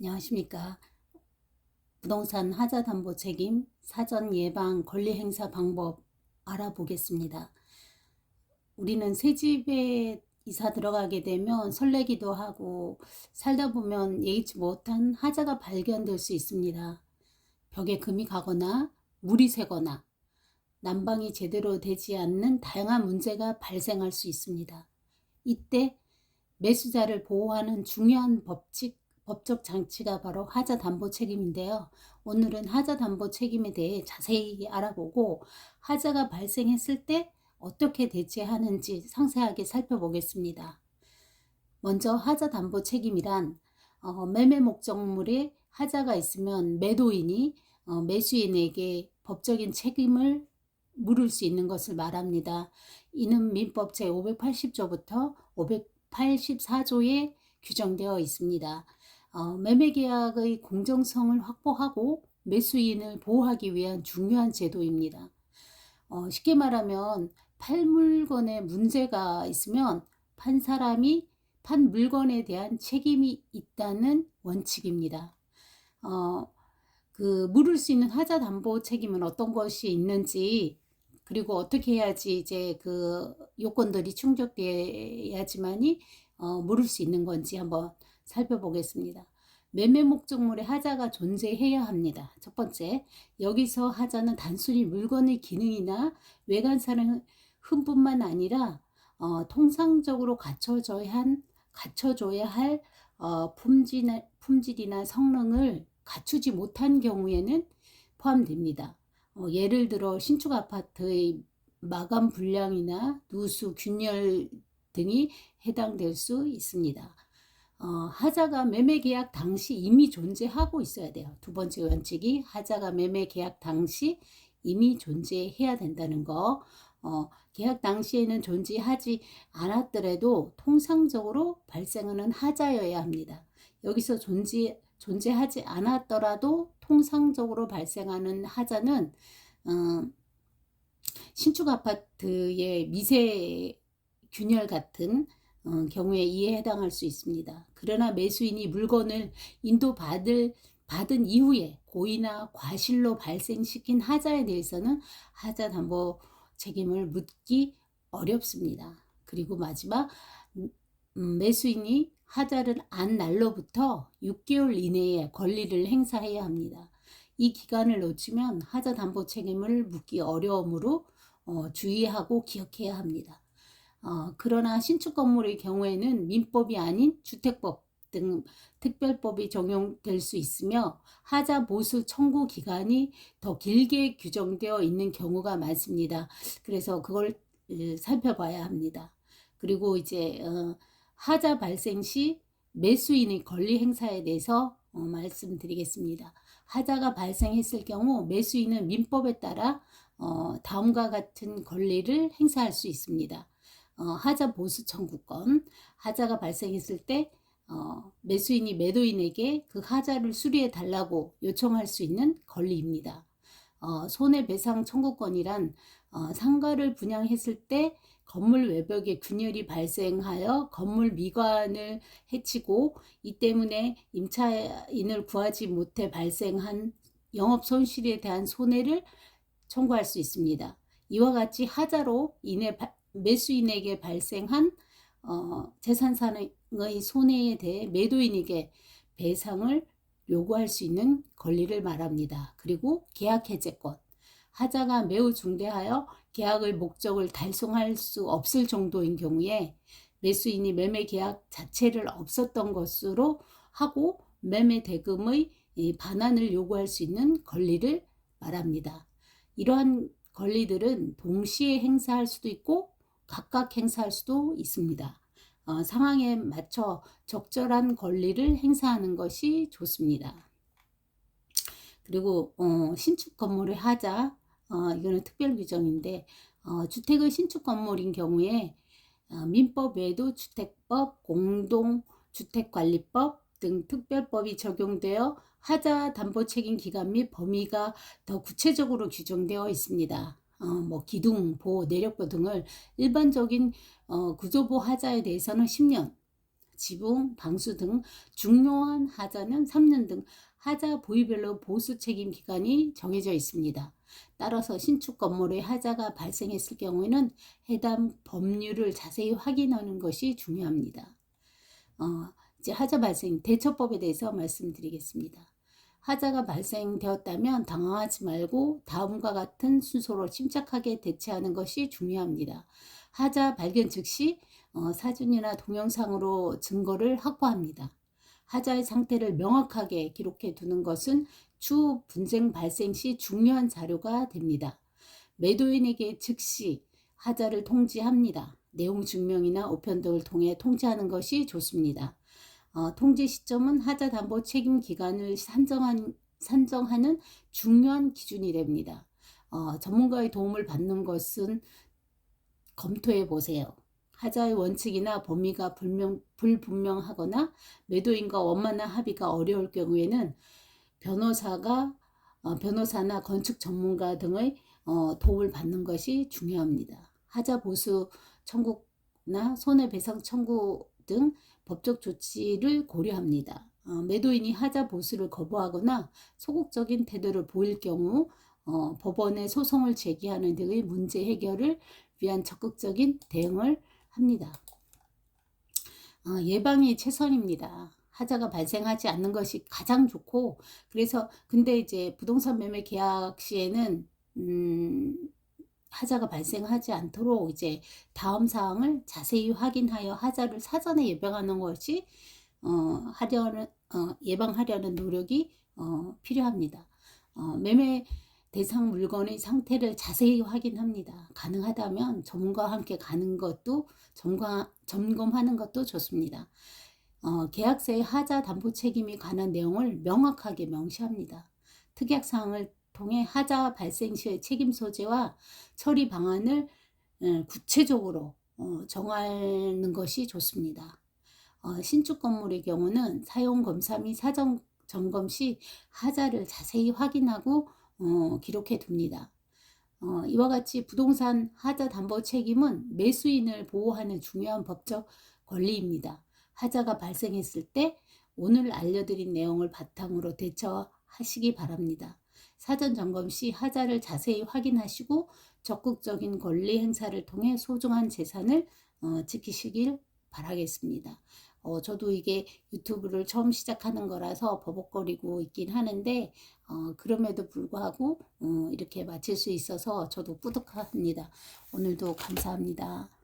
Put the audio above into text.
안녕하십니까. 부동산 하자 담보 책임 사전 예방 권리 행사 방법 알아보겠습니다. 우리는 새 집에 이사 들어가게 되면 설레기도 하고 살다 보면 예의치 못한 하자가 발견될 수 있습니다. 벽에 금이 가거나 물이 새거나 난방이 제대로 되지 않는 다양한 문제가 발생할 수 있습니다. 이때 매수자를 보호하는 중요한 법칙 법적 장치가 바로 하자 담보 책임인데요. 오늘은 하자 담보 책임에 대해 자세히 알아보고 하자가 발생했을 때 어떻게 대처하는지 상세하게 살펴보겠습니다. 먼저 하자 담보 책임이란 어, 매매 목적물에 하자가 있으면 매도인이 어, 매수인에게 법적인 책임을 물을 수 있는 것을 말합니다. 이는 민법 제580조부터 584조에 규정되어 있습니다. 어, 매매 계약의 공정성을 확보하고 매수인을 보호하기 위한 중요한 제도입니다. 어, 쉽게 말하면 팔 물건에 문제가 있으면 판 사람이 판 물건에 대한 책임이 있다는 원칙입니다. 어, 그 물을 수 있는 하자 담보 책임은 어떤 것이 있는지 그리고 어떻게 해야지 이제 그 요건들이 충족돼야지만이 어, 물을 수 있는 건지 한번 살펴보겠습니다. 매매 목적물의 하자가 존재해야 합니다. 첫 번째, 여기서 하자는 단순히 물건의 기능이나 외관상의 흠뿐만 아니라 어, 통상적으로 갖춰져야 한 갖춰줘야 할 어, 품질이나, 품질이나 성능을 갖추지 못한 경우에는 포함됩니다. 어, 예를 들어 신축 아파트의 마감 불량이나 누수, 균열 등이 해당될 수 있습니다. 어, 하자가 매매 계약 당시 이미 존재하고 있어야 돼요. 두 번째 원칙이 하자가 매매 계약 당시 이미 존재해야 된다는 거. 어, 계약 당시에는 존재하지 않았더라도 통상적으로 발생하는 하자여야 합니다. 여기서 존재, 존재하지 않았더라도 통상적으로 발생하는 하자는 어, 신축 아파트의 미세 균열 같은 어, 경우에 이에 해당할 수 있습니다. 그러나 매수인이 물건을 인도받을 받은 이후에 고의나 과실로 발생시킨 하자에 대해서는 하자 담보 책임을 묻기 어렵습니다. 그리고 마지막 음, 매수인이 하자를 안 날로부터 6개월 이내에 권리를 행사해야 합니다. 이 기간을 놓치면 하자 담보 책임을 묻기 어려우므로 어, 주의하고 기억해야 합니다. 어, 그러나 신축 건물의 경우에는 민법이 아닌 주택법 등 특별법이 적용될 수 있으며 하자 보수 청구 기간이 더 길게 규정되어 있는 경우가 많습니다. 그래서 그걸 살펴봐야 합니다. 그리고 이제 어, 하자 발생 시 매수인의 권리 행사에 대해서 어, 말씀드리겠습니다. 하자가 발생했을 경우 매수인은 민법에 따라 어, 다음과 같은 권리를 행사할 수 있습니다. 어, 하자 보수 청구권 하자가 발생했을 때 어, 매수인이 매도인에게 그 하자를 수리해 달라고 요청할 수 있는 권리입니다. 어, 손해배상 청구권이란 어, 상가를 분양했을 때 건물 외벽에 균열이 발생하여 건물 미관을 해치고 이 때문에 임차인을 구하지 못해 발생한 영업 손실에 대한 손해를 청구할 수 있습니다. 이와 같이 하자로 인해 매수인에게 발생한 어, 재산상의 손해에 대해 매도인에게 배상을 요구할 수 있는 권리를 말합니다. 그리고 계약 해제권. 하자가 매우 중대하여 계약의 목적을 달성할 수 없을 정도인 경우에 매수인이 매매 계약 자체를 없었던 것으로 하고 매매 대금의 반환을 요구할 수 있는 권리를 말합니다. 이러한 권리들은 동시에 행사할 수도 있고 각각 행사할 수도 있습니다. 어, 상황에 맞춰 적절한 권리를 행사하는 것이 좋습니다. 그리고 어, 신축 건물의 하자 어, 이거는 특별 규정인데 어, 주택의 신축 건물인 경우에 어, 민법 외에도 주택법, 공동주택관리법 등 특별법이 적용되어 하자 담보 책임 기간 및 범위가 더 구체적으로 규정되어 있습니다. 어, 뭐 기둥, 보, 내력보 등을 일반적인 어, 구조보 하자에 대해서는 10년, 지붕, 방수 등 중요한 하자는 3년 등 하자 부위별로 보수 책임 기간이 정해져 있습니다. 따라서 신축 건물에 하자가 발생했을 경우에는 해당 법률을 자세히 확인하는 것이 중요합니다. 어, 이제 하자 발생 대처법에 대해서 말씀드리겠습니다. 하자가 발생되었다면 당황하지 말고 다음과 같은 순서로 침착하게 대처하는 것이 중요합니다. 하자 발견 즉시 어, 사진이나 동영상으로 증거를 확보합니다. 하자의 상태를 명확하게 기록해 두는 것은 추후 분쟁 발생 시 중요한 자료가 됩니다. 매도인에게 즉시 하자를 통지합니다. 내용 증명이나 우편 등을 통해 통지하는 것이 좋습니다. 어, 통지 시점은 하자 담보 책임 기간을 산정한, 산정하는 중요한 기준이 됩니다. 어, 전문가의 도움을 받는 것은 검토해 보세요. 하자의 원칙이나 범위가 불명, 불분명하거나 매도인과 원만한 합의가 어려울 경우에는 변호사가 어, 변호사나 건축 전문가 등의 어, 도움을 받는 것이 중요합니다. 하자 보수 청구나 손해배상 청구 등 법적 조치를 고려합니다. 어, 매도인이 하자 보수를 거부하거나 소극적인 태도를 보일 경우 어, 법원에 소송을 제기하는 등의 문제 해결을 위한 적극적인 대응을 합니다. 어, 예방이 최선입니다. 하자가 발생하지 않는 것이 가장 좋고 그래서 근데 이제 부동산 매매 계약 시에는 음, 하자가 발생하지 않도록 이제 다음 사항을 자세히 확인하여 하자를 사전에 예방하는 것이 어, 하려는 어, 예방하려는 노력이 어, 필요합니다. 어, 매매 대상 물건의 상태를 자세히 확인합니다. 가능하다면 전문가와 함께 가는 것도 점검, 점검하는 것도 좋습니다. 어, 계약서의 하자 담보 책임에 관한 내용을 명확하게 명시합니다. 특약 사항을 통해 하자 발생 시의 책임 소재와 처리 방안을 어, 구체적으로 어, 정하는 것이 좋습니다. 어, 신축 건물의 경우는 사용 검사 및 사전 점검 시 하자를 자세히 확인하고 어, 기록해 둡니다. 어, 이와 같이 부동산 하자 담보 책임은 매수인을 보호하는 중요한 법적 권리입니다. 하자가 발생했을 때 오늘 알려드린 내용을 바탕으로 대처하시기 바랍니다. 사전 점검 시 하자를 자세히 확인하시고 적극적인 권리 행사를 통해 소중한 재산을 어, 지키시길 바라겠습니다. 어, 저도 이게 유튜브를 처음 시작하는 거라서 버벅거리고 있긴 하는데 어, 그럼에도 불구하고 어, 이렇게 마칠 수 있어서 저도 뿌듯합니다. 오늘도 감사합니다.